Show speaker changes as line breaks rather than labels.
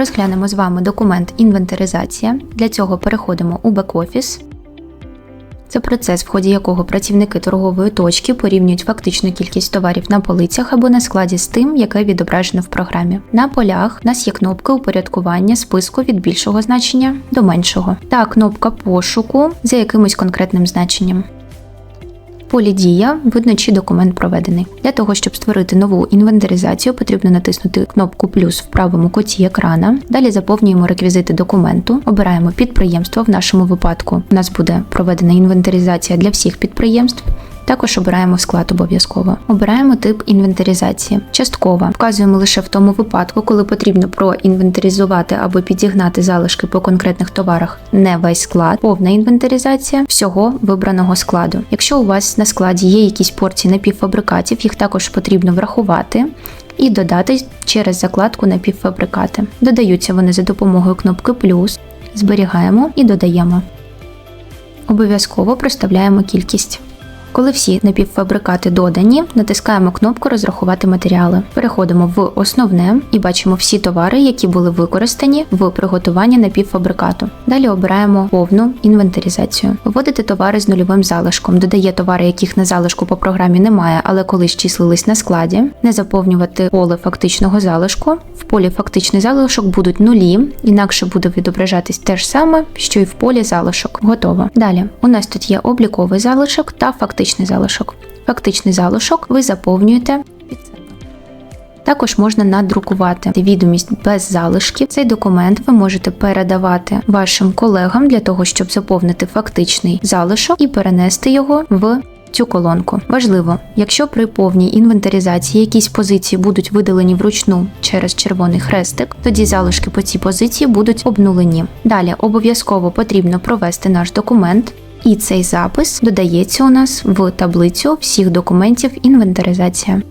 Розглянемо з вами документ інвентаризація. Для цього переходимо у бек-офіс. Це процес, в ході якого працівники торгової точки порівнюють фактичну кількість товарів на полицях або на складі з тим, яке відображено в програмі. На полях у нас є кнопка упорядкування списку від більшого значення до меншого та кнопка пошуку за якимось конкретним значенням. Полі Дія видно, чи документ проведений. Для того, щоб створити нову інвентаризацію, потрібно натиснути кнопку плюс в правому куті екрана. Далі заповнюємо реквізити документу, обираємо підприємство. В нашому випадку у нас буде проведена інвентаризація для всіх підприємств. Також обираємо склад обов'язково. Обираємо тип інвентаризації. Часткова вказуємо лише в тому випадку, коли потрібно проінвентаризувати або підігнати залишки по конкретних товарах, не весь склад, повна інвентаризація всього вибраного складу. Якщо у вас на складі є якісь порції напівфабрикатів, їх також потрібно врахувати. І додати через закладку напівфабрикати. Додаються вони за допомогою кнопки плюс, зберігаємо і додаємо. Обов'язково проставляємо кількість. Коли всі напівфабрикати додані, натискаємо кнопку Розрахувати матеріали. Переходимо в основне і бачимо всі товари, які були використані в приготуванні напівфабрикату. Далі обираємо повну інвентаризацію. Вводите товари з нульовим залишком, додає товари, яких на залишку по програмі немає, але колись числились на складі. Не заповнювати поле фактичного залишку. В полі фактичний залишок будуть нулі, інакше буде відображатись те ж саме, що й в полі залишок. Готово. Далі у нас тут є обліковий залишок та фактичний залишок. Фактичний залишок ви заповнюєте. Також можна надрукувати відомість без залишків. Цей документ ви можете передавати вашим колегам для того, щоб заповнити фактичний залишок і перенести його в цю колонку. Важливо, якщо при повній інвентаризації якісь позиції будуть видалені вручну через червоний хрестик, тоді залишки по цій позиції будуть обнулені. Далі обов'язково потрібно провести наш документ. І цей запис додається у нас в таблицю всіх документів інвентаризація.